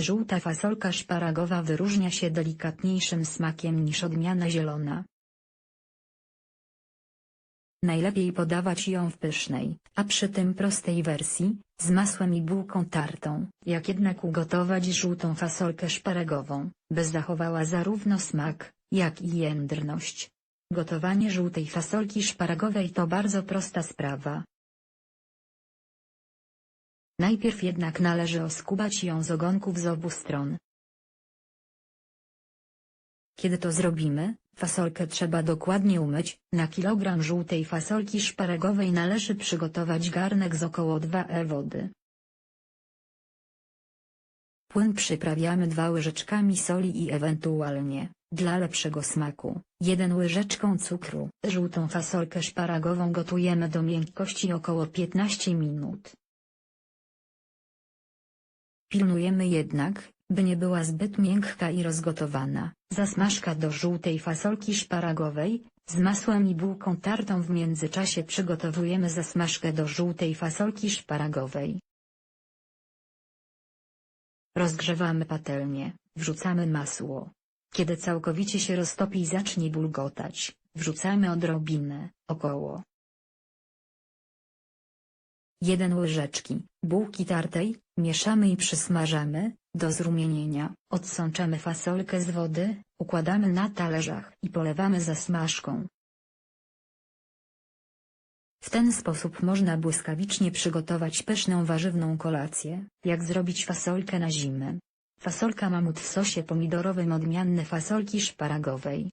Żółta fasolka szparagowa wyróżnia się delikatniejszym smakiem niż odmiana zielona. Najlepiej podawać ją w pysznej, a przy tym prostej wersji, z masłem i bułką tartą. Jak jednak ugotować żółtą fasolkę szparagową, by zachowała zarówno smak, jak i jędrność. Gotowanie żółtej fasolki szparagowej to bardzo prosta sprawa. Najpierw jednak należy oskubać ją z ogonków z obu stron. Kiedy to zrobimy, fasolkę trzeba dokładnie umyć. Na kilogram żółtej fasolki szparagowej należy przygotować garnek z około 2 e wody. Płyn przyprawiamy 2 łyżeczkami soli i ewentualnie, dla lepszego smaku, 1 łyżeczką cukru. Żółtą fasolkę szparagową gotujemy do miękkości około 15 minut. Pilnujemy jednak, by nie była zbyt miękka i rozgotowana. Zasmażka do żółtej fasolki szparagowej, z masłem i bułką tartą w międzyczasie przygotowujemy zasmażkę do żółtej fasolki szparagowej. Rozgrzewamy patelnię, wrzucamy masło. Kiedy całkowicie się roztopi i zacznie bulgotać, wrzucamy odrobinę, około 1 łyżeczki bułki tartej, mieszamy i przysmażamy, do zrumienienia. Odsączamy fasolkę z wody, układamy na talerzach i polewamy zasmażką. W ten sposób można błyskawicznie przygotować pyszną warzywną kolację. Jak zrobić fasolkę na zimę? Fasolka mamut w sosie pomidorowym odmianne fasolki szparagowej.